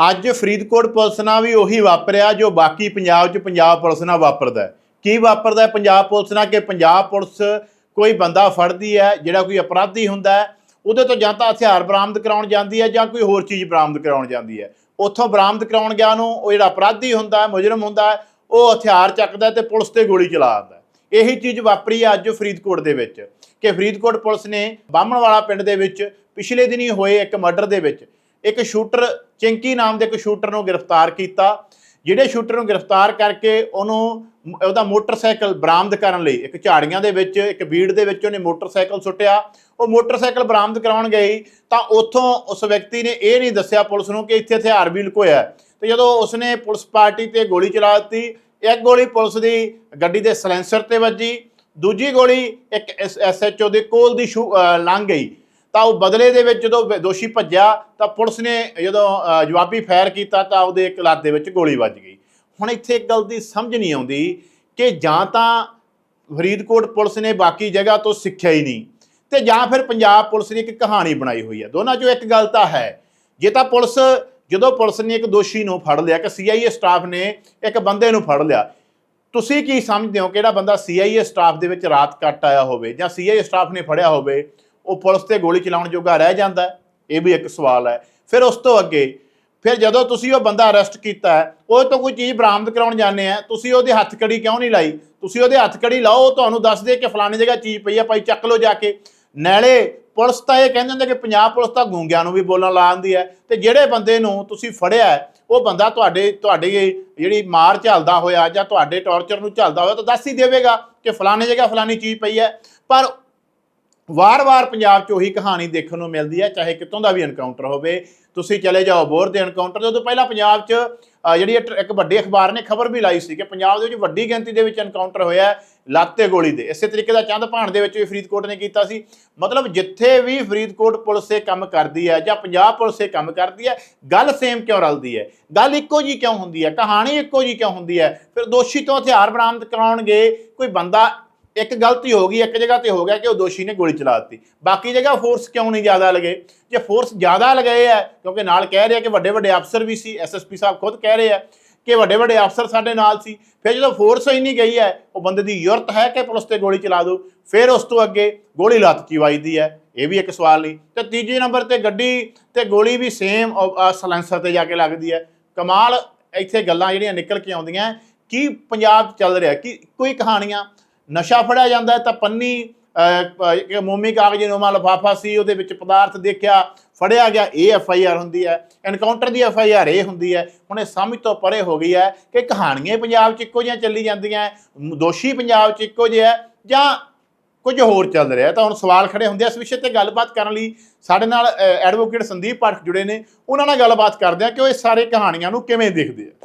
ਅੱਜ ਫਰੀਦਕੋਟ ਪੁਲਿਸ ਨਾਲ ਵੀ ਉਹੀ ਵਾਪਰਿਆ ਜੋ ਬਾਕੀ ਪੰਜਾਬ 'ਚ ਪੰਜਾਬ ਪੁਲਿਸ ਨਾਲ ਵਾਪਰਦਾ ਹੈ। ਕੀ ਵਾਪਰਦਾ ਹੈ ਪੰਜਾਬ ਪੁਲਿਸ ਨਾਲ ਕਿ ਪੰਜਾਬ ਪੁਲਿਸ ਕੋਈ ਬੰਦਾ ਫੜਦੀ ਹੈ, ਜਿਹੜਾ ਕੋਈ ਅਪਰਾਧੀ ਹੁੰਦਾ ਹੈ, ਉਹਦੇ ਤੋਂ ਜਾਂ ਤਾਂ ਹਥਿਆਰ ਬਰਾਮਦ ਕਰਾਉਣ ਜਾਂਦੀ ਹੈ ਜਾਂ ਕੋਈ ਹੋਰ ਚੀਜ਼ ਬਰਾਮਦ ਕਰਾਉਣ ਜਾਂਦੀ ਹੈ ਉੱਥੋਂ ਬਰਾਮਦ ਕਰਾਉਣ ਗਿਆ ਨੂੰ ਉਹ ਜਿਹੜਾ ਅਪਰਾਧੀ ਹੁੰਦਾ ਹੈ, ਮੁਜਰਮ ਹੁੰਦਾ ਹੈ, ਉਹ ਹਥਿਆਰ ਚੱਕਦਾ ਹੈ ਤੇ ਪੁਲਿਸ ਤੇ ਗੋਲੀ ਚਲਾ ਦਿੰਦਾ ਇਹੀ ਚੀਜ਼ ਵਾਪਰੀ ਹੈ ਅੱਜ ਫਰੀਦਕੋਟ ਦੇ ਵਿੱਚ ਕਿ ਫਰੀਦਕੋਟ ਪੁਲਿਸ ਨੇ ਬਾਹਮਣਵਾਲਾ ਪਿੰਡ ਦੇ ਵਿੱਚ ਪਿਛਲੇ ਦਿਨੀ ਹੋਏ ਇੱਕ ਮਰਡਰ ਦੇ ਵਿੱਚ ਇੱਕ ਸ਼ੂਟਰ ਚਿੰਕੀ ਨਾਮ ਦੇ ਇੱਕ ਸ਼ੂਟਰ ਨੂੰ ਗ੍ਰਿਫਤਾਰ ਕੀਤਾ ਜਿਹੜੇ ਸ਼ੂਟਰ ਨੂੰ ਗ੍ਰਿਫਤਾਰ ਕਰਕੇ ਉਹਨੂੰ ਉਹਦਾ ਮੋਟਰਸਾਈਕਲ ਬਰਾਮਦ ਕਰਨ ਲਈ ਇੱਕ ਝਾੜੀਆਂ ਦੇ ਵਿੱਚ, ਇੱਕ ਬੀੜ ਦੇ ਵਿੱਚ ਉਹਨੇ ਮੋਟਰਸਾਈਕਲ ਸੁੱਟਿਆ ਉਹ ਮੋਟਰਸਾਈਕਲ ਬਰਾਮਦ ਕਰਾਉਣ ਗਈ ਤਾਂ ਉੱਥੋਂ ਉਸ ਵਿਅਕਤੀ ਨੇ ਇਹ ਨਹੀਂ ਦੱਸਿਆ ਪੁਲਿਸ ਨੂੰ ਕਿ ਇੱਥੇ ਹਥਿਆਰ ਵੀ ਲੁਕੋਇਆ ਹੈ। ਤੇ ਜਦੋਂ ਉਸਨੇ ਪੁਲਿਸ ਪਾਰਟੀ ਤੇ ਗੋਲੀ ਚਲਾ ਦਿੱਤੀ, ਇੱਕ ਗੋਲੀ ਪੁਲਿਸ ਦੀ ਗੱਡੀ ਦੇ ਸਲੈਂਸਰ ਤੇ ਵੱਜੀ, ਦੂਜੀ ਗੋਲੀ ਇੱਕ ਐਸਐਚਓ ਦੇ ਕੋਲ ਦੀ ਸ਼ੂ- ਲੰਘ ਗਈ ਤਾਂ ਉਹ ਬਦਲੇ ਦੇ ਵਿੱਚ ਜਦੋਂ ਦੋਸ਼ੀ ਭੱਜਿਆ ਤਾਂ ਪੁਲਿਸ ਨੇ ਜਦੋਂ ਜਵਾਬੀ ਫਾਇਰ ਕੀਤਾ ਤਾਂ ਉਹਦੇ ਇੱਕ ਲੱਤ ਦੇ ਵਿੱਚ ਗੋਲੀ ਵੱਜ ਗਈ। ਹੁਣ ਇੱਥੇ ਇੱਕ ਗੱਲ ਦੀ ਸਮਝ ਨਹੀਂ ਆਉਂਦੀ ਕਿ ਜਾਂ ਤਾਂ ਫਰੀਦਕੋਟ ਪੁਲਿਸ ਨੇ ਬਾਕੀ ਜਗ੍ਹਾ ਤੋਂ ਸਿੱਖਿਆ ਹੀ ਨਹੀਂ ਤੇ ਜਾਂ ਫਿਰ ਪੰਜਾਬ ਪੁਲਿਸ ਨੇ ਇੱਕ ਕਹਾਣੀ ਬਣਾਈ ਹੋਈ ਹੈ। ਦੋਨਾਂ 'ਚੋਂ ਇੱਕ ਗੱਲ ਤਾਂ ਹੈ, ਜੇ ਤਾਂ ਪੁਲਿਸ, ਜਦੋਂ ਪੁਲਿਸ ਨੇ ਇੱਕ ਦੋਸ਼ੀ ਨੂੰ ਫੜ ਲਿਆ ਕਿ ਸੀਆਈਏ ਸਟਾਫ ਨੇ ਇੱਕ ਬੰਦੇ ਨੂੰ ਫੜ ਲਿਆ, ਤੁਸੀਂ ਕੀ ਸਮਝਦੇ ਹੋ ਕਿ ਜਿਹੜਾ ਬੰਦਾ ਸੀਆਈਏ ਸਟਾਫ ਦੇ ਵਿੱਚ ਰਾਤ ਕੱਟ ਆਇਆ ਹੋਵੇ ਜਾਂ ਸੀਆਈਏ ਸਟਾਫ ਨੇ ਫੜਿਆ ਹੋਵੇ? ਉਹ ਪੁਲਿਸ ਤੇ ਗੋਲੀ ਚਲਾਉਣ ਜੋਗਾ ਰਹਿ ਜਾਂਦਾ ਇਹ ਵੀ ਇੱਕ ਸਵਾਲ ਹੈ। ਫਿਰ ਉਸ ਤੋਂ ਅੱਗੇ, ਫਿਰ ਜਦੋਂ ਤੁਸੀਂ ਉਹ ਬੰਦਾ ਅਰੈਸਟ ਕੀਤਾ ਹੈ, ਉਹ ਤੋਂ ਕੋਈ ਚੀਜ਼ ਬਰਾਮਦ ਕਰਾਉਣ ਜਾਂਦੇ ਆ ਤੁਸੀਂ ਉਹਦੇ ਹੱਥਕੜੀ ਕਿਉਂ ਨਹੀਂ ਲਾਈ? ਤੁਸੀਂ ਉਹਦੇ ਹੱਥਕੜੀ ਲਾਓ, ਉਹ ਤੁਹਾਨੂੰ ਦੱਸ ਦੇ ਕਿ ਫਲਾਣੀ ਜਗ੍ਹਾ ਚੀਜ਼ ਪਈ ਆ ਭਾਈ ਚੱਕ ਲਓ ਜਾ ਕੇ। ਨਾਲੇ ਪੁਲਿਸ ਤਾਂ ਇਹ ਕਹਿੰਦੇ ਹੁੰਦੇ ਕਿ ਪੰਜਾਬ ਪੁਲਿਸ ਤਾਂ ਗੂੰਗਿਆਂ ਨੂੰ ਵੀ ਬੋਲਣ ਲਾ ਦਿੰਦੀ ਹੈ ਤੇ ਜਿਹੜੇ ਬੰਦੇ ਨੂੰ ਤੁਸੀਂ ਫੜਿਆ ਉਹ ਬੰਦਾ ਤੁਹਾਡੇ, ਤੁਹਾਡੀ ਜਿਹੜੀ ਮਾਰ ਝੱਲਦਾ ਹੋਇਆ ਜਾਂ ਤੁਹਾਡੇ ਟੌਰਚਰ ਨੂੰ ਝੱਲਦਾ ਹੋਇਆ ਤਾਂ ਦੱਸ ਹੀ ਦੇਵੇਗਾ ਕਿ ਫਲਾਣੀ ਜਗ੍ਹਾ ਫਲਾਣੀ ਚੀਜ਼ ਪਈ ਹੈ। ਪਰ ਵਾਰ-ਵਾਰ ਪੰਜਾਬ 'ਚ ਉਹੀ ਕਹਾਣੀ ਦੇਖਣ ਨੂੰ ਮਿਲਦੀ ਹੈ ਚਾਹੇ ਕਿਤੋਂ ਦਾ ਵੀ ਐਨਕਾਊਂਟਰ ਹੋਵੇ। ਤੁਸੀਂ ਚਲੇ ਜਾਓ ਬੋਰ ਦੇ ਐਨਕਾਊਂਟਰ ਤੋਂ ਪਹਿਲਾਂ ਪੰਜਾਬ 'ਚ ਜਿਹੜੀ ਇੱਕ- ਇੱਕ ਵੱਡੇ ਅਖਬਾਰ ਨੇ ਖਬਰ ਵੀ ਲਾਈ ਸੀ ਕਿ ਪੰਜਾਬ ਦੇ ਵਿੱਚ ਵੱਡੀ ਗਿਣਤੀ ਦੇ ਵਿੱਚ ਐਨਕਾਊਂਟਰ ਹੋਇਆ ਹੈ, ਲੱਤ ਤੇ ਗੋਲੀ ਦੇ। ਇਸੇ ਤਰੀਕੇ ਦਾ ਚੰਦ ਭਾਣ ਦੇ ਵਿੱਚ ਵੀ ਫਰੀਦਕੋਟ ਨੇ ਕੀਤਾ ਸੀ। ਮਤਲਬ ਜਿੱਥੇ ਵੀ ਫਰੀਦਕੋਟ ਪੁਲਿਸ ਇਹ ਕੰਮ ਕਰਦੀ ਹੈ ਜਾਂ ਪੰਜਾਬ ਪੁਲਿਸ ਇਹ ਕੰਮ ਕਰਦੀ ਹੈ ਗੱਲ ਸੇਮ ਕਿਉਂ ਰਲਦੀ ਹੈ? ਗੱਲ ਇੱਕੋ ਜੀ ਕਿਉਂ ਹੁੰਦੀ ਹੈ? ਕਹਾਣੀ ਇੱਕੋ ਜੀ ਕਿਉਂ ਹੁੰਦੀ ਹੈ? ਫਿਰ ਦੋਸ਼ੀ ਤੋਂ ਹਥਿਆਰ ਬਰਾਮਦ ਕਰਾਉਣਗੇ ਕੋਈ ਬੰਦਾ ਇੱਕ ਗਲਤੀ ਹੋ ਗਈ, ਇੱਕ ਜਗ੍ਹਾ ਤੇ ਹੋ ਗਿਆ ਕਿ ਉਹ ਦੋਸ਼ੀ ਨੇ ਗੋਲੀ ਚਲਾ ਦਿੱਤੀ। ਬਾਕੀ ਜਗ੍ਹਾ ਫੋਰਸ ਕਿਉਂ ਨਹੀਂ ਜ਼ਿਆਦਾ ਲਗੇ? ਜੇ ਫੋਰਸ ਜ਼ਿਆਦਾ ਲਗਾਏ ਹੈ ਕਿਉਂਕਿ ਨਾਲ ਕਹਿ ਰਹੇ ਆ ਕਿ ਵੱਡੇ ਵੱਡੇ ਅਫਸਰ ਵੀ ਸੀ ਐਸਐਸਪੀ ਸਾਹਿਬ ਖੁਦ ਕਹਿ ਰਹੇ ਆ ਕਿ ਵੱਡੇ ਵੱਡੇ ਅਫਸਰ ਸਾਡੇ ਨਾਲ ਸੀ, ਫਿਰ ਜਦੋਂ ਫੋਰਸ ਹੀ ਨਹੀਂ ਗਈ ਹੈ, ਉਹ ਬੰਦੇ ਦੀ ਯੁਰਤ ਹੈ ਕਿ ਪੁਲਿਸ ਤੇ ਗੋਲੀ ਚਲਾ ਦੋ ਫਿਰ ਉਸ ਤੋਂ ਅੱਗੇ ਗੋਲੀ ਲੱਤ ਕੀ ਵੱਜਦੀ ਹੈ, ਇਹ ਵੀ ਇੱਕ ਸਵਾਲ ਨਹੀਂ। ਤੇ ਤੀਜੇ ਨੰਬਰ ਤੇ ਗੱਡੀ ਤੇ ਗੋਲੀ ਵੀ ਸੇਮ ਸਲੈਂਸਰ ਤੇ ਜਾ ਕੇ ਲੱਗਦੀ ਹੈ। ਕਮਾਲ, ਇੱਥੇ ਗੱਲਾਂ ਜਿਹੜੀਆਂ ਨਿਕਲ ਕੇ ਆਉਂਦੀਆਂ, ਕੀ ਪੰਜਾਬ 'ਚ ਚੱਲ ਰਿਹਾ, ਕੀ, ਕੋਈ ਕਹਾਣੀਆਂ ਨਸ਼ਾ ਫੜਿਆ ਜਾਂਦਾ ਤਾਂ ਪੰਨੀ ਇੱਕ ਮੋਮੀ ਕਾਗਜ਼ ਨੋਮਾ ਲਫਾਫਾ ਸੀ, ਉਹਦੇ ਵਿੱਚ ਪਦਾਰਥ ਦੇਖਿਆ, ਫੜਿਆ ਗਿਆ, ਇਹ ਐਫ ਆਈ ਆਰ ਹੁੰਦੀ ਹੈ, ਐਨਕਾਊਂਟਰ ਦੀ ਐਫ ਆਈ ਆਰ ਇਹ ਹੁੰਦੀ ਹੈ, ਹੁਣ ਇਹ ਸਮਝ ਤੋਂ ਪਰੇ ਹੋ ਗਈ ਹੈ ਕਿ ਕਹਾਣੀਆਂ ਪੰਜਾਬ 'ਚ ਇੱਕੋ ਜਿਹੀਆਂ ਚੱਲੀ ਜਾਂਦੀਆਂ ਦੋਸ਼ੀ ਪੰਜਾਬ 'ਚ ਇੱਕੋ ਜਿਹਾ ਹੈ, ਜਾਂ ਕੁਝ ਹੋਰ ਚੱਲ ਰਿਹਾ ਤਾਂ ਹੁਣ ਸਵਾਲ ਖੜੇ ਹੁੰਦੇ ਆ, ਇਸ ਵਿਸ਼ੇ ਤੇ ਗੱਲਬਾਤ ਕਰਨ ਲਈ ਸਾਡੇ ਨਾਲ ਐਡਵੋਕੇਟ ਸੰਦੀਪ ਪਾਠਕ ਜੁੜੇ ਨੇ, ਉਹਨਾਂ ਨਾਲ ਗੱਲਬਾਤ ਕਰਦੇ ਆ ਕਿ ਉਹ ਇਹ ਸਾਰੇ ਕਹਾਣੀਆਂ ਨੂੰ ਕਿਵੇਂ ਦੇਖਦੇ ਆ।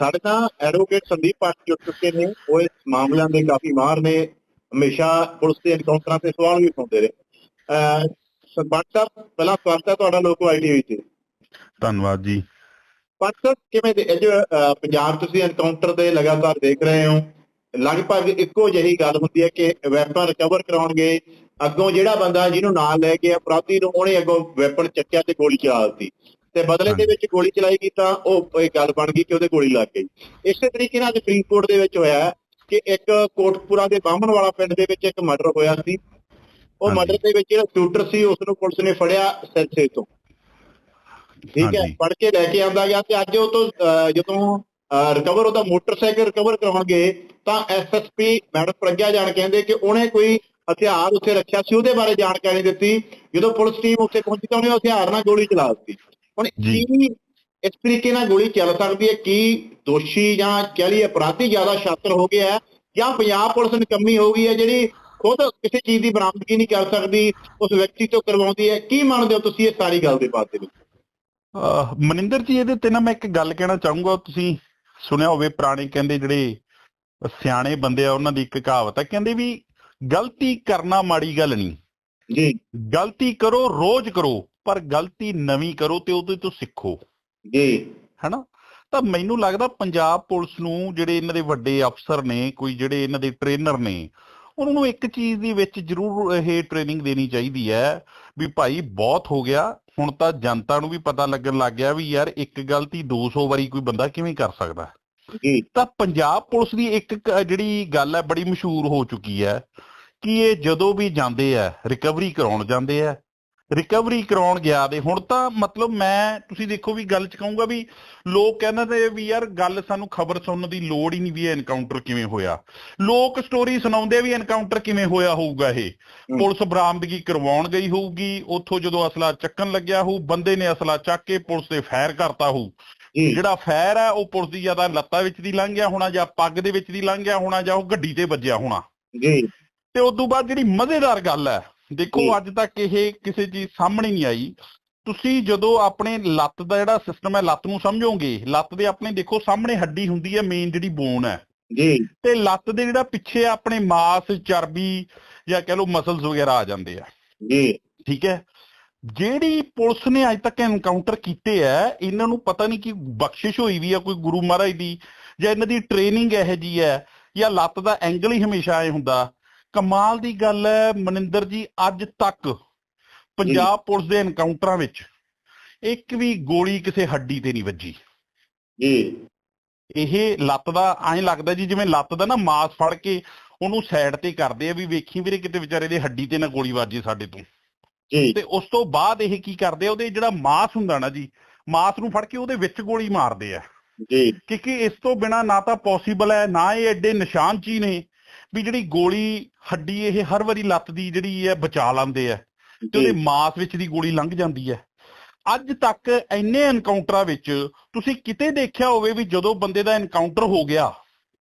ਸਾਡੇ ਤਾਂ ਐਡਵੋਕੇਟ ਸੰਦੀਪ ਪਾਠ ਜੁੜ ਚੁੱਕੇ ਨੇ। ਉਹ ਇਸ ਮਾਮਲਿਆਂ ਦੇ ਕਾਫੀ ਮਾਹਰ ਨੇ। ਹਮੇਸ਼ਾ ਪੁਲਿਸ ਦੇ ਐਨਕਾਊਂਟਰਾਂ ਤੇ ਸਵਾਲ ਵੀ ਸੁਣਦੇ ਰਹੇ। ਸਰਪੰਚ ਸਾਹਿਬ ਪਹਿਲਾਂ ਸਵਾਗਤ ਹੈ ਤੁਹਾਡਾ ਲੋਕੋ ਆਈਟੀਵੀ ਤੇ ਧੰਨਵਾਦ ਜੀ। ਸਾਹਿਬ ਕਿਵੇਂ ਦੇ ਅਹ, ਪੰਜਾਬ ਤੁਸੀਂ ਐਨਕਾਊਂਟਰ ਦੇ ਲਗਾਤਾਰ ਦੇਖ ਰਹੇ ਹੋ ਲਗਭਗ ਇੱਕੋ ਜਿਹੀ ਗੱਲ ਹੁੰਦੀ ਹੈ ਕਿ ਵੈਪਨ ਰਿਕਵਰ ਕਰਾਉਣਗੇ। ਅੱਗੋਂ ਜਿਹੜਾ ਬੰਦਾ ਜਿਹਨੂੰ ਨਾਲ ਲੈ ਕੇ ਅਪਰਾਧੀ ਨੂੰ ਉਹਨੇ ਅੱਗੋਂ ਵੈਪਨ ਚੱਕਿਆ ਤੇ ਗੋਲੀ ਚਲਾ ਦਿੱਤੀ। ਤੇ ਬਦਲੇ ਦੇ ਵਿੱਚ ਗੋਲੀ ਚਲਾਈ ਗਈ ਤਾਂ ਉਹ ਇਹ ਗੱਲ ਬਣ ਗਈ ਕਿ ਉਹਦੇ ਗੋਲੀ ਲੱਗ ਗਈ। ਇਸੇ ਤਰੀਕੇ ਨਾਲ ਅੱਜ ਫਰੀਦਕੋਟ ਦੇ ਵਿੱਚ ਹੋਇਆ ਕਿ ਇੱਕ ਕੋਟਪੁਰਾ ਦੇ ਬਾਹਮਣ ਵਾਲਾ ਪਿੰਡ ਦੇ ਵਿੱਚ ਇੱਕ ਮਰਡਰ ਹੋਇਆ ਸੀ। ਉਹ। ਮਰਡਰ ਦੇ ਵਿੱਚ ਜਿਹੜਾ ਸ਼ੂਟਰ ਸੀ ਉਸ ਨੂੰ ਪੁਲਿਸ ਨੇ ਫੜਿਆ ਸਿਰਸੇ ਤੋਂ। ਠੀਕ ਹੈ। ਫੜ ਕੇ ਲੈ ਕੇ ਆਂਦਾ ਗਿਆ ਤੇ ਅੱਜ ਉਹ ਤੋਂ ਜਦੋਂ ਰਿਕਵਰ ਉਹਦਾ ਮੋਟਰਸਾਈਕਲ ਰਿਕਵਰ ਕਰਾਉਣਗੇ ਤਾਂ ਐਸਐਸਪੀ ਮੈਡਮ ਪ੍ਰਗਿਆ ਜਾਣ ਕਹਿੰਦੇ ਕਿ ਉਹਨੇ ਕੋਈ ਹਥਿਆਰ ਉੱਥੇ ਰੱਖਿਆ ਸੀ ਉਹਦੇ ਬਾਰੇ ਜਾਣਕਾਰੀ ਦਿੱਤੀ। ਜਦੋਂ ਪੁਲਿਸ ਟੀਮ ਉੱਥੇ ਪਹੁੰਚੀ ਤਾਂ ਉਹਨੇ ਹਥਿਆਰ ਨਾਲ ਗੋਲੀ ਚਲਾ ਦਿੱਤੀ। ਹੁਣ। ਕੀ ਇਸ ਤਰੀਕੇ ਨਾਲ ਗੋਲੀ ਚੱਲ ਸਕਦੀ ਹੈ? ਕੀ ਦੋਸ਼ੀ ਜਾਂ ਕਹਿ ਅਪਰਾਧੀ ਜ਼ਿਆਦਾ ਸ਼ਾਤਰ ਹੋ ਗਿਆ ਜਾਂ ਪੰਜਾਬ ਪੁਲਿਸ ਨਿਕੰਮੀ ਹੋ ਗਈ ਹੈ ਜਿਹੜੀ ਖੁਦ ਕਿਸੇ ਚੀਜ਼ ਦੀ ਬਰਾਮਦਗੀ ਨਹੀਂ ਕਰ ਸਕਦੀ ਉਸ ਵਿਅਕਤੀ ਤੋਂ ਕਰਵਾਉਂਦੀ ਹੈ? ਕੀ ਮੰਨਦੇ ਹੋ ਤੁਸੀਂ ਇਹ ਸਾਰੀ ਗੱਲ ਦੇ ਦੇ ਵਿੱਚ? ਮਨਿੰਦਰ ਜੀ ਇਹਦੇ ਤੇ ਨਾ ਮੈਂ ਇੱਕ ਗੱਲ ਕਹਿਣਾ ਚਾਹੂੰਗਾ। ਤੁਸੀਂ ਸੁਣਿਆ ਹੋਵੇ ਪੁਰਾਣੇ ਕਹਿੰਦੇ ਜਿਹੜੇ ਸਿਆਣੇ ਬੰਦੇ ਆ ਉਹਨਾਂ ਦੀ ਇੱਕ ਕਹਾਵਤ ਹੈ ਕਹਿੰਦੇ ਵੀ ਗਲਤੀ ਕਰਨਾ ਮਾੜੀ ਗੱਲ ਨਹੀਂ। ਜੀ। ਗਲਤੀ ਕਰੋ ਰੋਜ਼ ਕਰੋ। ਪਰ ਗਲਤੀ ਨਵੀਂ ਕਰੋ ਤੇ ਉਹਦੇ ਤੋਂ ਸਿੱਖੋ। ਜੀ। ਹੈਨਾ? ਤਾਂ ਮੈਨੂੰ ਲੱਗਦਾ ਪੰਜਾਬ ਪੁਲਿਸ ਨੂੰ ਜਿਹੜੇ ਇਹਨਾਂ ਦੇ ਵੱਡੇ ਅਫਸਰ ਨੇ ਕੋਈ ਜਿਹੜੇ ਇਹਨਾਂ ਦੇ ਟ੍ਰੇਨਰ ਨੇ ਉਹਨਾਂ ਨੂੰ ਇੱਕ ਚੀਜ਼ ਦੀ ਵਿੱਚ ਜ਼ਰੂਰ ਇਹ ਟ੍ਰੇਨਿੰਗ ਦੇਣੀ ਚਾਹੀਦੀ ਹੈ ਵੀ ਭਾਈ ਬਹੁਤ ਹੋ ਗਿਆ ਹੁਣ ਤਾਂ ਜਨਤਾ ਨੂੰ ਵੀ ਪਤਾ ਲੱਗਣ ਲੱਗ ਗਿਆ ਵੀ ਯਾਰ ਇੱਕ ਗਲਤੀ 200 ਵਾਰੀ ਕੋਈ ਬੰਦਾ ਕਿਵੇਂ ਕਰ ਸਕਦਾ। ਜੀ। ਤਾਂ ਪੰਜਾਬ ਪੁਲਿਸ ਦੀ ਇੱਕ ਜਿਹੜੀ ਗੱਲ ਹੈ ਬੜੀ ਮਸ਼ਹੂਰ ਹੋ ਚੁੱਕੀ ਹੈ ਕਿ ਇਹ ਜਦੋਂ ਵੀ ਜਾਂਦੇ ਆ ਰਿਕਵਰੀ ਕਰਾਉਣ ਜਾਂਦੇ ਆ ਰਿਕਵਰੀ ਕਰਾਉਣ ਗਿਆ ਦੇ ਹੁਣ ਤਾਂ ਮਤਲਬ ਮੈਂ ਤੁਸੀਂ ਦੇਖੋ ਵੀ ਗੱਲ ਚ ਕਹੂੰਗਾ ਵੀ ਲੋਕ ਕਹਿੰਦੇ ਨੇ ਵੀ ਯਾਰ ਗੱਲ ਸਾਨੂੰ ਖਬਰ ਸੁਣਨ ਦੀ ਲੋੜ ਹੀ ਨਹੀਂ ਵੀ ਇਹ ਐਨਕਾਊਂਟਰ ਕਿਵੇਂ ਹੋਇਆ। ਲੋਕ ਸਟੋਰੀ ਸੁਣਾਉਂਦੇ ਵੀ ਐਨਕਾਊਂਟਰ ਕਿਵੇਂ ਹੋਇਆ ਹੋਊਗਾ ਇਹ। ਪੁਲਿਸ ਬਰਾਮਦਗੀ ਕਰਵਾਉਣ ਗਈ ਹੋਊਗੀ ਉੱਥੋਂ ਜਦੋਂ ਅਸਲਾ ਚੱਕਣ ਲੱਗਿਆ ਹੋਊ ਬੰਦੇ ਨੇ ਅਸਲਾ ਚੱਕ ਕੇ ਪੁਲਿਸ ਤੇ ਫਾਇਰ ਕਰਤਾ ਹੋਊ। ਜਿਹੜਾ ਫਾਇਰ ਹੈ ਉਹ ਪੁਲਿਸ ਦੀ ਜ਼ਿਆਦਾ ਲੱਤਾਂ ਵਿੱਚ ਦੀ ਲੰਘ ਗਿਆ ਹੋਣਾ ਜਾਂ ਪੱਗ ਦੇ ਵਿੱਚ ਦੀ ਲੰਘ ਗਿਆ ਹੋਣਾ ਜਾਂ ਉਹ ਗੱਡੀ ਤੇ ਵੱਜਿਆ ਹੋਣਾ। ਜੀ। ਤੇ ਉਸ ਤੋਂ ਬਾਅਦ ਜਿਹੜੀ ਮਜ਼ੇਦਾਰ ਗੱਲ ਹੈ ਦੇਖੋ। ਅੱਜ ਤੱਕ ਇਹ ਕਿਸੇ ਚੀਜ਼ ਸਾਹਮਣੇ ਨਹੀਂ ਆਈ। ਤੁਸੀਂ ਜਦੋਂ ਆਪਣੇ ਲੱਤ ਦਾ ਜਿਹੜਾ ਸਿਸਟਮ ਹੈ ਲੱਤ ਨੂੰ ਸਮਝੋਗੇ ਲੱਤ ਦੇ ਆਪਣੇ ਦੇਖੋ ਸਾਹਮਣੇ ਹੱਡੀ ਹੁੰਦੀ ਹੈ ਮੇਨ ਜਿਹੜੀ ਬੋਨ ਹੈ। ਜੀ। ਤੇ ਲੱਤ ਦੇ ਜਿਹੜਾ ਪਿੱਛੇ ਆਪਣੇ ਮਾਸ ਚਰਬੀ ਜਾਂ ਕਹ ਲਓ ਮਸਲਸ ਵਗੈਰਾ ਆ ਜਾਂਦੇ ਆ। ਜੀ। ਠੀਕ ਹੈ? ਜਿਹੜੀ ਪੁਲਿਸ ਨੇ ਅੱਜ ਤੱਕ ਐਨਕਾਊਂਟਰ ਕੀਤੇ ਆ ਇਹਨਾਂ ਨੂੰ ਪਤਾ ਨਹੀਂ ਕਿ ਬਖਸ਼ਿਸ਼ ਹੋਈ ਵੀ ਆ ਕੋਈ ਗੁਰੂ ਮਹਾਰਾਜ ਦੀ ਜਾਂ ਇਹਨਾਂ ਦੀ ਟ੍ਰੇਨਿੰਗ ਇਹੋ ਜੀ ਹੈ ਜਾਂ ਲੱਤ ਦਾ ਐਂਗਲ ਹੀ ਹਮੇਸ਼ਾ ਐ ਹੁੰਦਾ। ਕਮਾਲ ਦੀ ਗੱਲ ਹੈ ਮਨਿੰਦਰ ਜੀ ਅੱਜ ਤੱਕ ਪੰਜਾਬ ਪੁਲਿਸ ਦੇ ਐਨਕਾਊਂਟਰਾਂ ਵਿੱਚ ਇੱਕ ਵੀ ਗੋਲੀ ਕਿਸੇ ਹੱਡੀ ਤੇ ਨਹੀਂ ਵੱਜੀ। ਜੀ। ਇਹ ਲੱਤ ਦਾ ਐਂ ਲੱਗਦਾ ਜੀ ਜਿਵੇਂ ਲੱਤ ਦਾ ਨਾ ਮਾਸ ਫੜ ਕੇ ਉਹਨੂੰ ਸਾਈਡ ਤੇ ਕਰਦੇ ਆ ਵੀ ਵੇਖੀ ਵੀਰੇ ਕਿਤੇ ਵਿਚਾਰੇ ਦੇ ਹੱਡੀ ਤੇ ਨਾ ਗੋਲੀ ਵੱਜੇ ਸਾਡੇ ਤੋਂ। ਜੀ। ਤੇ ਉਸ ਤੋਂ ਬਾਅਦ ਇਹ ਕੀ ਕਰਦੇ ਆ ਉਹਦੇ ਜਿਹੜਾ ਮਾਸ ਹੁੰਦਾ ਨਾ ਜੀ ਮਾਸ ਨੂੰ ਫੜ ਕੇ ਉਹਦੇ ਵਿੱਚ ਗੋਲੀ ਮਾਰਦੇ ਆ। ਜੀ। ਕਿਉਂਕਿ ਇਸ ਤੋਂ ਬਿਨਾ ਨਾ ਤਾਂ ਪੋਸੀਬਲ ਹੈ ਨਾ ਇਹ ਐਡੇ ਨਿਸ਼ਾਨ ਚੀ ਨੇ। ਵੀ ਜਿਹੜੀ ਗੋਲੀ ਹੱਡੀ ਇਹ ਹਰ ਵਾਰੀ ਲੱਤ ਦੀ ਜਿਹੜੀ ਹੈ ਬਚਾ ਲਾਂਦੇ ਆ ਤੇ ਉਹਦੇ ਮਾਸ ਵਿੱਚ ਦੀ ਗੋਲੀ ਲੰਘ ਜਾਂਦੀ ਹੈ ਅੱਜ ਤੱਕ ਇੰਨੇ ਐਨਕਾਊਂਟਰਾਂ ਵਿੱਚ ਤੁਸੀਂ ਕਿਤੇ ਦੇਖਿਆ ਹੋਵੇ ਵੀ ਜਦੋਂ ਬੰਦੇ ਦਾ ਐਨਕਾਊਂਟਰ ਹੋ ਗਿਆ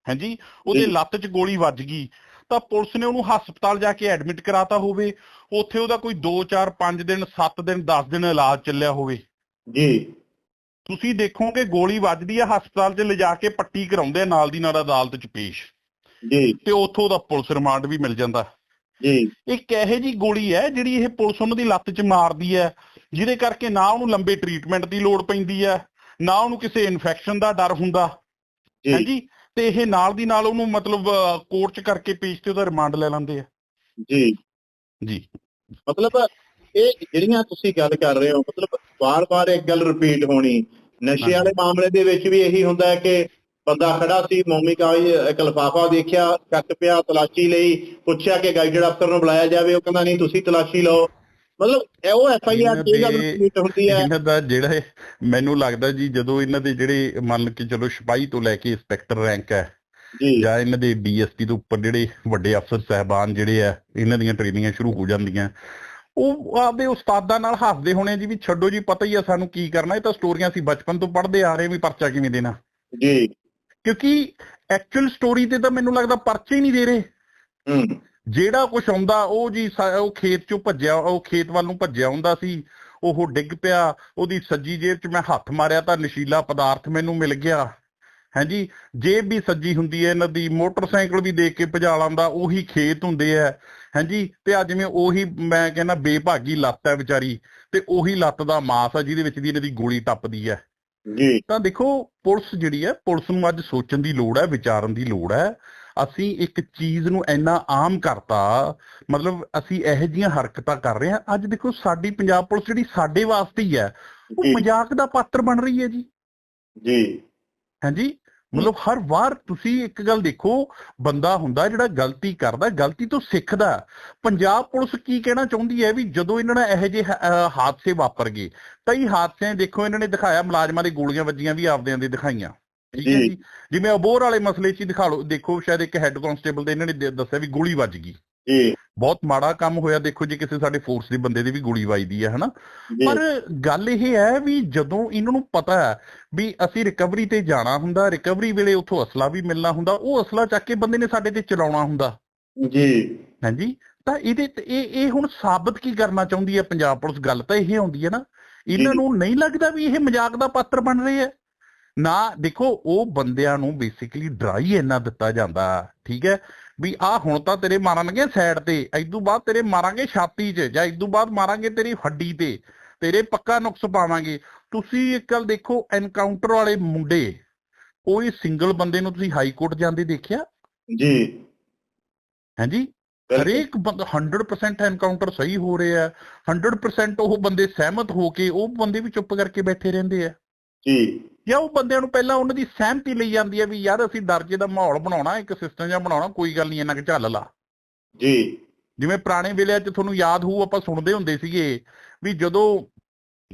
ਹਾਂਜੀ? ਉਹਦੇ। ਲੱਤ 'ਚ ਗੋਲੀ ਵੱਜ ਗਈ ਤਾਂ ਪੁਲਿਸ ਨੇ ਉਹਨੂੰ ਹਸਪਤਾਲ ਜਾ ਕੇ ਐਡਮਿਟ ਕਰਾਤਾ ਹੋਵੇ ਉੱਥੇ ਉਹਦਾ ਕੋਈ 2 4 5 ਦਿਨ 7 ਦਿਨ 10 ਦਿਨ ਇਲਾਜ ਚੱਲਿਆ ਹੋਵੇ। ਜੀ। ਤੁਸੀਂ ਦੇਖੋਗੇ ਗੋਲੀ ਵੱਜਦੀ ਆ ਹਸਪਤਾਲ 'ਚ ਲਿਜਾ ਕੇ ਪੱਟੀ ਕਰਾਉਂਦੇ ਨਾਲ ਦੀ ਨਾਲ ਅਦਾਲਤ 'ਚ ਪੇਸ਼। ਜੀ। ਤੇ ਉੱਥੋਂ ਦਾ ਪੁਲਿਸ ਰਿਮਾਂਡ ਵੀ ਮਿਲ ਜਾਂਦਾ। ਜੀ। ਇੱਕ ਇਹੋ ਜੀ ਗੋਲੀ ਹੈ ਜਿਹੜੀ ਇਹ ਪੁਲਿਸ ਉਹਨਾਂ ਦੀ ਲੱਤ 'ਚ ਮਾਰਦੀ ਹੈ ਜਿਹਦੇ ਕਰਕੇ ਨਾ ਉਹਨੂੰ ਲੰਬੇ ਟ੍ਰੀਟਮੈਂਟ ਦੀ ਲੋੜ ਪੈਂਦੀ ਹੈ ਨਾ ਉਹਨੂੰ ਕਿਸੇ ਇਨਫੈਕਸ਼ਨ ਦਾ ਡਰ ਹੁੰਦਾ। ਜੀ। ਹਾਂਜੀ? ਤੇ ਇਹ ਨਾਲ ਦੀ ਨਾਲ ਉਹਨੂੰ ਮਤਲਬ ਕੋਰਟ 'ਚ ਕਰਕੇ ਪੇਸ਼ ਤੇ ਉਹਦਾ ਰਿਮਾਂਡ ਲੈ ਲੈਂਦੇ ਆ। ਜੀ। ਜੀ। ਮਤਲਬ ਇਹ ਜਿਹੜੀਆਂ ਤੁਸੀਂ ਗੱਲ ਕਰ ਰਹੇ ਹੋ ਮਤਲਬ ਵਾਰ-ਵਾਰ ਇੱਕ ਗੱਲ ਰਿਪੀਟ ਹੋਣੀ। ਨਸ਼ੇ ਵਾਲੇ ਮਾਮਲੇ ਦੇ ਵਿੱਚ ਵੀ ਇਹੀ ਹੁੰਦਾ ਹੈ ਕਿ ਬੰਦਾ ਖੜਾ ਸੀ ਮੌਮੀ ਕਾਗਜ਼ ਇੱਕ ਲਿਫਾਫਾ ਦੇਖਿਆ ਚੱਕ ਪਿਆ ਤਲਾਸ਼ੀ ਲਈ ਪੁੱਛਿਆ ਕਿ ਗਾਈਡਡ ਅਫਸਰ ਨੂੰ ਬੁਲਾਇਆ ਜਾਵੇ ਉਹ ਕਹਿੰਦਾ ਨਹੀਂ ਤੁਸੀਂ ਤਲਾਸ਼ੀ ਲਓ। ਮਤਲਬ ਇਹ ਉਹ ਐਫ ਆਈ ਆਰ ਇਹ ਗੱਲ ਰਿਪੀਟ ਹੁੰਦੀ ਹੈ। ਇਹਨਾਂ ਦਾ ਜਿਹੜਾ ਮੈਨੂੰ ਲੱਗਦਾ ਜੀ ਜਦੋਂ ਇਹਨਾਂ ਦੇ ਜਿਹੜੇ ਮੰਨ ਕੇ ਚਲੋ ਸਿਪਾਹੀ ਤੋਂ ਲੈ ਕੇ ਇੰਸਪੈਕਟਰ ਰੈਂਕ ਹੈ ਜੀ। ਜਾਂ ਇਹਨਾਂ ਦੇ ਡੀਐਸਪੀ ਤੋਂ ਉੱਪਰ ਜਿਹੜੇ ਵੱਡੇ ਅਫਸਰ ਸਹਿਬਾਨ ਜਿਹੜੇ ਆ ਇਹਨਾਂ ਦੀਆਂ ਟ੍ਰੇਨਿੰਗਾਂ ਸ਼ੁਰੂ ਹੋ ਜਾਂਦੀਆਂ। ਉਹ ਆਪਦੇ ਉਸਤਾਦਾਂ ਨਾਲ ਹੱਸਦੇ ਹੋਣੇ ਜੀ ਵੀ ਛੱਡੋ ਜੀ ਪਤਾ ਹੀ ਆ ਸਾਨੂੰ ਕੀ ਕਰਨਾ ਇਹ ਤਾਂ ਸਟੋਰੀਆਂ ਅਸੀਂ ਬਚਪਨ ਤੋਂ ਪੜ੍ਹਦੇ ਆ ਰਹੇ ਵੀ ਪਰਚਾ ਕਿਵੇਂ ਦੇਣਾ। ਜੀ। ਕਿਉਂਕਿ ਐਕਚੁਅਲ ਸਟੋਰੀ ਤੇ ਤਾਂ ਮੈਨੂੰ ਲੱਗਦਾ ਪਰਚੇ ਹੀ ਨਹੀਂ ਦੇ ਰਹੇ। ਜਿਹੜਾ ਕੁਝ ਆਉਂਦਾ ਉਹ ਜੀ ਉਹ ਖੇਤ ਚੋਂ ਭੱਜਿਆ ਉਹ ਖੇਤ ਵੱਲ ਨੂੰ ਭੱਜਿਆ ਹੁੰਦਾ ਸੀ ਉਹ ਡਿੱਗ ਪਿਆ ਉਹਦੀ ਸੱਜੀ ਜੇਬ 'ਚ ਮੈਂ ਹੱਥ ਮਾਰਿਆ ਤਾਂ ਨਸ਼ੀਲਾ ਪਦਾਰਥ ਮੈਨੂੰ ਮਿਲ ਗਿਆ। ਹਾਂਜੀ ਜੇਬ ਵੀ ਸੱਜੀ ਹੁੰਦੀ ਹੈ ਇਹਨਾਂ ਦੀ ਮੋਟਰਸਾਈਕਲ ਵੀ ਦੇਖ ਕੇ ਭਜਾ ਲਾਂਦਾ ਉਹੀ ਖੇਤ ਹੁੰਦੇ ਆ ਹਾਂਜੀ ਤੇ ਆ ਜਿਵੇਂ ਉਹੀ ਮੈਂ ਕਹਿੰਦਾ ਬੇਭਾਗੀ ਲੱਤ ਹੈ ਵਿਚਾਰੀ ਤੇ ਉਹੀ ਲੱਤ ਦਾ ਮਾਸ ਆ ਜਿਹਦੇ ਵਿੱਚ ਦੀ ਇਹਨਾਂ ਦੀ ਗੋਲੀ ਟੱਪਦੀ ਹੈ ਜੀ। ਤਾਂ ਦੇਖੋ ਪੁਲਿਸ ਜਿਹੜੀ ਹੈ ਪੁਲਿਸ ਨੂੰ ਅੱਜ ਸੋਚਣ ਦੀ ਲੋੜ ਹੈ ਵਿਚਾਰਨ ਦੀ ਲੋੜ ਹੈ। ਅਸੀਂ ਇੱਕ ਚੀਜ਼ ਨੂੰ ਇੰਨਾ ਆਮ ਕਰਤਾ ਮਤਲਬ ਅਸੀਂ ਇਹੋ ਜਿਹੀਆਂ ਹਰਕਤਾਂ ਕਰ ਰਹੇ ਹਾਂ। ਅੱਜ ਦੇਖੋ ਸਾਡੀ ਪੰਜਾਬ ਪੁਲਿਸ ਜਿਹੜੀ ਸਾਡੇ ਵਾਸਤੇ ਹੀ ਹੈ ਉਹ। ਮਜ਼ਾਕ ਦਾ ਪਾਤਰ ਬਣ ਰਹੀ ਹੈ ਜੀ। ਜੀ। ਹਾਂਜੀ ਮਤਲਬ ਹਰ ਵਾਰ ਤੁਸੀਂ ਇੱਕ ਗੱਲ ਦੇਖੋ ਬੰਦਾ ਹੁੰਦਾ ਜਿਹੜਾ ਗਲਤੀ ਕਰਦਾ ਗਲਤੀ ਤੋਂ ਸਿੱਖਦਾ। ਪੰਜਾਬ ਪੁਲਿਸ ਕੀ ਕਹਿਣਾ ਚਾਹੁੰਦੀ ਹੈ ਵੀ ਜਦੋਂ ਇਹਨਾਂ ਨਾਲ ਇਹੋ ਜਿਹੇ ਹਾਦਸੇ ਵਾਪਰ ਗਏ ਕਈ ਹਾਦਸਿਆਂ 'ਚ ਦੇਖੋ ਇਹਨਾਂ ਨੇ ਦਿਖਾਇਆ ਮੁਲਾਜ਼ਮਾਂ ਦੇ ਗੋਲੀਆਂ ਵੱਜੀਆਂ ਵੀ ਆਪਦਿਆਂ ਦੇ ਦਿਖਾਈਆਂ। ਠੀਕ ਹੈ ਜੀ। ਜਿਵੇਂ ਅਬੋਰ ਵਾਲੇ ਮਸਲੇ 'ਚ ਹੀ ਦਿਖਾ ਲਓ ਦੇਖੋ ਸ਼ਾਇਦ ਇੱਕ ਹੈੱਡ ਕਾਂਸਟੇਬਲ ਦੇ ਇਹਨਾਂ ਨੇ ਦੱਸਿਆ ਵੀ ਗੋਲੀ ਵੱਜ ਗਈ। ਜੀ। ਬਹੁਤ ਮਾੜਾ ਕੰਮ ਹੋਇਆ ਦੇਖੋ ਜੇ ਕਿਸੇ ਸਾਡੇ ਫੋਰਸ ਦੇ ਬੰਦੇ ਦੀ ਵੀ ਗੋਲੀ ਵੱਜਦੀ ਹੈ ਹਨਾ? ਪਰ ਗੱਲ ਇਹ ਹੈ ਵੀ ਜਦੋਂ ਇਹਨਾਂ ਨੂੰ ਪਤਾ ਹੈ ਵੀ ਅਸੀਂ ਰਿਕਵਰੀ ਤੇ ਜਾਣਾ ਹੁੰਦਾ ਰਿਕਵਰੀ ਵੇਲੇ ਉੱਥੋਂ ਅਸਲਾ ਵੀ ਮਿਲਣਾ ਹੁੰਦਾ ਉਹ ਅਸਲਾ ਚੱਕ ਕੇ ਬੰਦੇ ਨੇ ਸਾਡੇ ਤੇ ਚਲਾਉਣਾ ਹੁੰਦਾ। ਜੀ। ਹਾਂਜੀ? ਤਾਂ ਇਹਦੇ ਇਹ ਇਹ ਹੁਣ ਸਾਬਤ ਕੀ ਕਰਨਾ ਚਾਹੁੰਦੀ ਹੈ ਪੰਜਾਬ ਪੁਲਿਸ? ਗੱਲ ਤਾਂ ਇਹ ਆਉਂਦੀ ਹੈ ਨਾ ਇਹਨਾਂ। ਨੂੰ ਨਹੀਂ ਲੱਗਦਾ ਵੀ ਇਹ ਮਜ਼ਾਕ ਦਾ ਪਾਤਰ ਬਣ ਰਹੇ ਆ ਨਾ ਦੇਖੋ ਉਹ ਬੰਦਿਆਂ ਨੂੰ ਬੇਸਿਕਲੀ ਡਰਾਈ ਇੰਨਾ ਦਿੱਤਾ ਜਾਂਦਾ ਠੀਕ ਹੈ? ਵੀ ਆ ਹੁਣ ਤਾਂ ਤੇਰੇ ਮਾਰਾਂਗੇ ਸਾਈਡ ਤੇ ਇਦੋਂ ਬਾਅਦ ਤੇਰੇ ਮਾਰਾਂਗੇ ਛਾਤੀ 'ਚ ਜਾਂ ਇਦੋਂ ਬਾਅਦ ਮਾਰਾਂਗੇ ਤੇਰੀ ਹੱਡੀ ਤੇ ਤੇਰੇ ਪੱਕਾ ਨੁਕਸ ਪਾਵਾਂਗੇ। ਤੁਸੀਂ ਇੱਕ ਗੱਲ ਦੇਖੋ ਐਨਕਾਊਂਟਰ ਵਾਲੇ ਮੁੰਡੇ ਕੋਈ ਸਿੰਗਲ ਬੰਦੇ ਨੂੰ ਤੁਸੀਂ ਹਾਈ ਕੋਰਟ ਜਾਂਦੇ ਦੇਖਿਆ? ਜੀ। ਹਾਂਜੀ? ਹਰੇਕ ਬੰਦਾ 100% ਐਨਕਾਊਂਟਰ ਸਹੀ ਹੋ ਰਿਹਾ ਹੈ 100% ਉਹ ਬੰਦੇ ਸਹਿਮਤ ਹੋ ਕੇ ਉਹ ਬੰਦੇ ਵੀ ਚੁੱਪ ਕਰਕੇ ਬੈਠੇ ਰਹਿੰਦੇ ਆ। ਜੀ। ਜਾਂ ਉਹ ਬੰਦਿਆਂ ਨੂੰ ਪਹਿਲਾਂ ਉਹਨਾਂ ਦੀ ਸਹਿਮਤੀ ਲਈ ਜਾਂਦੀ ਹੈ ਵੀ ਯਾਰ ਅਸੀਂ ਡਰਜੇ ਦਾ ਮਾਹੌਲ ਬਣਾਉਣਾ ਇੱਕ ਸਿਸਟਮ ਜਿਹਾ ਬਣਾਉਣਾ ਕੋਈ ਗੱਲ ਨਹੀਂ ਇੰਨਾ ਕਿ ਝੱਲ ਲਾ। ਜੀ। ਜਿਵੇਂ ਪੁਰਾਣੇ ਵੇਲੇ 'ਚ ਤੁਹਾਨੂੰ ਯਾਦ ਹੋਊ ਆਪਾਂ ਸੁਣਦੇ ਹੁੰਦੇ ਸੀਗੇ ਵੀ ਜਦੋਂ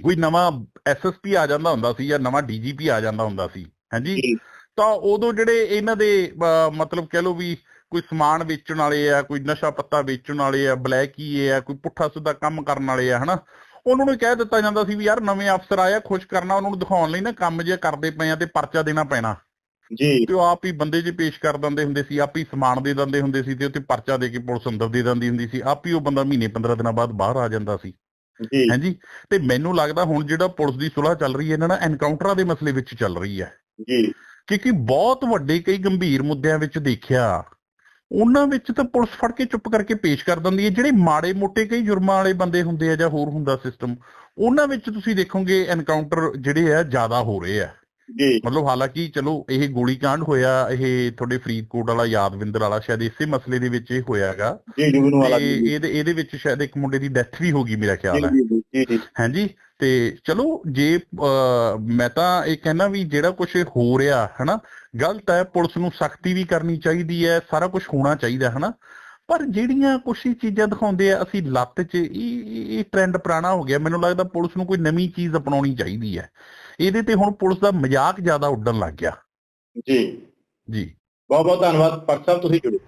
ਕੋਈ ਨਵਾਂ ਐਸਐਸਪੀ ਆ ਜਾਂਦਾ ਹੁੰਦਾ ਸੀ ਜਾਂ ਨਵਾਂ ਡੀਜੀਪੀ ਆ ਜਾਂਦਾ ਹੁੰਦਾ ਸੀ ਹਾਂਜੀ? ਤਾਂ ਉਦੋਂ ਜਿਹੜੇ ਇਹਨਾਂ ਦੇ ਮਤਲਬ ਕਹਿ ਲਓ ਵੀ ਕੋਈ ਸਮਾਨ ਵੇਚਣ ਵਾਲੇ ਆ ਕੋਈ ਨਸ਼ਾ ਪੱਤਾ ਵੇਚਣ ਵਾਲੇ ਆ ਬਲੈਕੀ ਆ ਕੋਈ ਪੁੱਠਾ ਸਿੱਧਾ ਕੰਮ ਕਰਨ ਵਾਲੇ ਆ ਹਨਾ? ਉਹਨਾਂ ਨੂੰ ਕਹਿ ਦਿੱਤਾ ਜਾਂਦਾ ਸੀ ਵੀ ਯਾਰ ਨਵੇਂ ਅਫਸਰ ਆਇਆ ਖੁਸ਼ ਕਰਨਾ ਉਹਨਾਂ ਨੂੰ ਦਿਖਾਉਣ ਲਈ ਨਾ ਕੰਮ ਜੇ ਕਰਦੇ ਪਏ ਆ ਤੇ ਪਰਚਾ ਦੇਣਾ ਪੈਣਾ। ਜੀ। ਤੇ ਉਹ ਆਪ ਹੀ ਬੰਦੇ ਜੇ ਪੇਸ਼ ਕਰ ਦਿੰਦੇ ਹੁੰਦੇ ਸੀ ਆਪ ਹੀ ਸਮਾਨ ਦੇ ਦਿੰਦੇ ਹੁੰਦੇ ਸੀ ਤੇ ਉੱਤੇ ਪਰਚਾ ਦੇ ਕੇ ਪੁਲਿਸ ਅੰਦਰ ਦੇ ਦਿੰਦੀ ਹੁੰਦੀ ਸੀ। ਆਪ ਹੀ ਉਹ ਬੰਦਾ ਮਹੀਨੇ 15 ਦਿਨਾਂ ਬਾਅਦ ਬਾਹਰ ਆ ਜਾਂਦਾ ਸੀ। ਜੀ। ਹਾਂਜੀ ਤੇ ਮੈਨੂੰ ਲੱਗਦਾ ਹੁਣ ਜਿਹੜਾ ਪੁਲਿਸ ਦੀ ਸੁਲ੍ਹਾ ਚੱਲ ਰਹੀ ਹੈ ਇਹਨਾਂ ਨਾਲ ਐਨਕਾਊਂਟਰਾਂ ਦੇ ਮਸਲੇ ਵਿੱਚ ਚੱਲ ਰਹੀ ਹੈ। ਜੀ। ਕਿਉਂਕਿ ਬਹੁਤ ਵੱਡੇ ਕਈ ਗੰਭੀਰ ਮੁੱਦਿਆਂ ਵਿੱਚ ਦੇਖਿਆ ਉਹਨਾਂ ਵਿੱਚ ਤਾਂ ਪੁਲਿਸ ਫੜ ਕੇ ਚੁੱਪ ਕਰਕੇ ਪੇਸ਼ ਕਰ ਦਿੰਦੀ ਹੈ। ਜਿਹੜੇ ਮਾੜੇ ਮੋਟੇ ਕਈ ਜੁਰਮਾਂ ਵਾਲੇ ਬੰਦੇ ਹੁੰਦੇ ਆ ਜਾਂ ਹੋਰ ਹੁੰਦਾ ਸਿਸਟਮ ਉਹਨਾਂ ਵਿੱਚ ਤੁਸੀਂ ਦੇਖੋਗੇ ਐਨਕਾਊਂਟਰ ਜਿਹੜੇ ਆ ਜ਼ਿਆਦਾ ਹੋ ਰਹੇ ਆ। ਜੀ। ਮਤਲਬ ਹਾਲਾਂਕਿ ਚਲੋ ਇਹ ਗੋਲੀकांड ਹੋਇਆ ਇਹ ਤੁਹਾਡੇ ਫਰੀਦਕੋਟ ਵਾਲਾ ਯਾਦਵਿੰਦਰ ਵਾਲਾ ਸ਼ਾਇਦ ਇਸੇ ਮਸਲੇ ਦੇ ਵਿੱਚ ਇਹ ਹੋਇਆਗਾ। ਜੀ ਜੁਗਨੂ ਵਾਲਾ ਇਹਦੇ ਇਹਦੇ ਵਿੱਚ ਸ਼ਾਇਦ ਇੱਕ ਮੁੰਡੇ ਦੀ ਡੈਥ ਵੀ ਹੋ ਗਈ ਮੇਰਾ ਖਿਆਲ ਹੈ ਜੀ ਜੀ ਜੀ। ਹਾਂਜੀ? ਤੇ ਚਲੋ ਜੇ ਮੈਂ ਤਾਂ ਇਹ ਕਹਿਣਾ ਵੀ ਜਿਹੜਾ ਕੁਝ ਹੋ ਰਿਹਾ ਹਨਾ ਗਲਤ ਹੈ ਪੁਲਿਸ ਨੂੰ ਸਖਤੀ ਵੀ ਕਰਨੀ ਚਾਹੀਦੀ ਹੈ ਸਾਰਾ ਕੁਝ ਹੋਣਾ ਚਾਹੀਦਾ ਹਨਾ। ਪਰ ਜਿਹੜੀਆਂ ਕੁਛ ਹੀ ਚੀਜ਼ਾਂ ਦਿਖਾਉਂਦੇ ਆ ਅਸੀਂ ਲੱਤ 'ਚ ਇਹ ਇਹ- ਟ੍ਰੈਂਡ ਪੁਰਾਣਾ ਹੋ ਗਿਆ ਮੈਨੂੰ ਲੱਗਦਾ ਪੁਲਿਸ ਨੂੰ ਕੋਈ ਨਵੀਂ ਚੀਜ਼ ਅਪਣਾਉਣੀ ਚਾਹੀਦੀ ਹੈ। ਇਹਦੇ ਤੇ ਹੁਣ ਪੁਲਿਸ ਦਾ ਮਜ਼ਾਕ ਜ਼ਿਆਦਾ ਉੱਡਣ ਲੱਗ ਗਿਆ। ਜੀ। ਜੀ। ਬਹੁਤ ਬਹੁਤ ਧੰਨਵਾਦ ਪਰਸ ਸਾਹਿਬ ਤੁਸੀਂ ਜੁੜੇ।